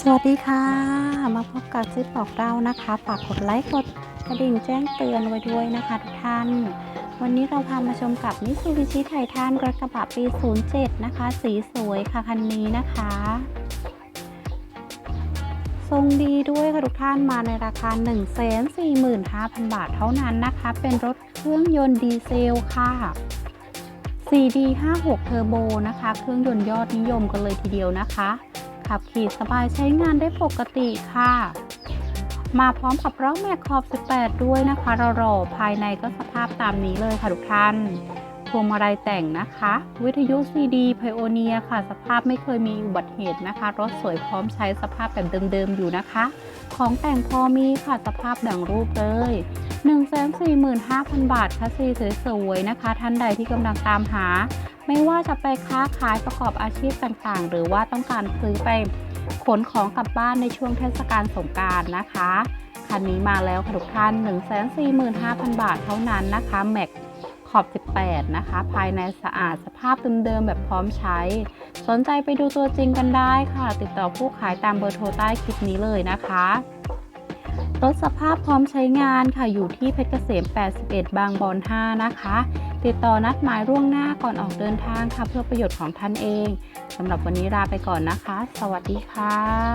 สวัสดีค่ะ มาพบกับจิ๊บอกเรานะคะฝากกดไลค์กดกระดิ่งแจ้งเตือนไว้ด้วยนะคะทุกท่าน วันนี้เราพามาชมกับมิ t ซูบิชิไททันรถกระบะปี 07 นะคะ สีสวยค่ะคันนี้นะคะ ทรงดีด้วยค่ะทุกท่านมาในราคา 145,000 บาทเท่านั้นนะคะ เป็นรถเครื่องยนต์ดีเซลค่ะ 4D 56 Turbo นะคะ เครื่องยนต์ยอดนิยมกันเลยทีเดียวนะคะ ขับขี่สบายใช้งานได้ปกติค่ะ มาพร้อมกับล้อแม็กขอบ 18 ด้วยนะคะรอๆภายในก็สภาพตามนี้เลยค่ะทุกท่านพวงมาลัยแต่งนะคะ วิทยุ CD Pioneer ค่ะ สภาพไม่เคยมีอุบัติเหตุนะคะ รถสวยพร้อมใช้สภาพแบบเดิมๆอยู่นะคะ ของแต่งพอมีค่ะสภาพดังรูปเลย145,000 บาทค่ะสีสวยๆนะคะ ท่านใดที่กำลังตามหา ไม่ว่าจะไปค้าขายประกอบอาชีพต่างๆ หรือว่าต้องการซื้อไปขนของกลับบ้านในช่วงเทศกาลสงการนะคะคันนี้มาแล้วค่ะทุกท่าน 145,000 บาทเท่านั้นนะคะแม็กขอบ 18 นะคะ ภายในสะอาดสภาพเดิมๆแบบพร้อมใช้ สนใจไปดูตัวจริงกันได้ค่ะ ติดต่อผู้ขายตามเบอร์โทรใต้คลิปนี้เลยนะคะรถสภาพพร้อมใช้งานค่ะอยู่ที่เพชรเกษม 81 บางบอน 5 นะคะ ติดต่อนัดหมายร่วงหน้าก่อนออกเดินทางค่ะเพื่อประโยชน์ของท่านเองสำหรับวันนี้ลาไปก่อนนะคะ สวัสดีค่ะ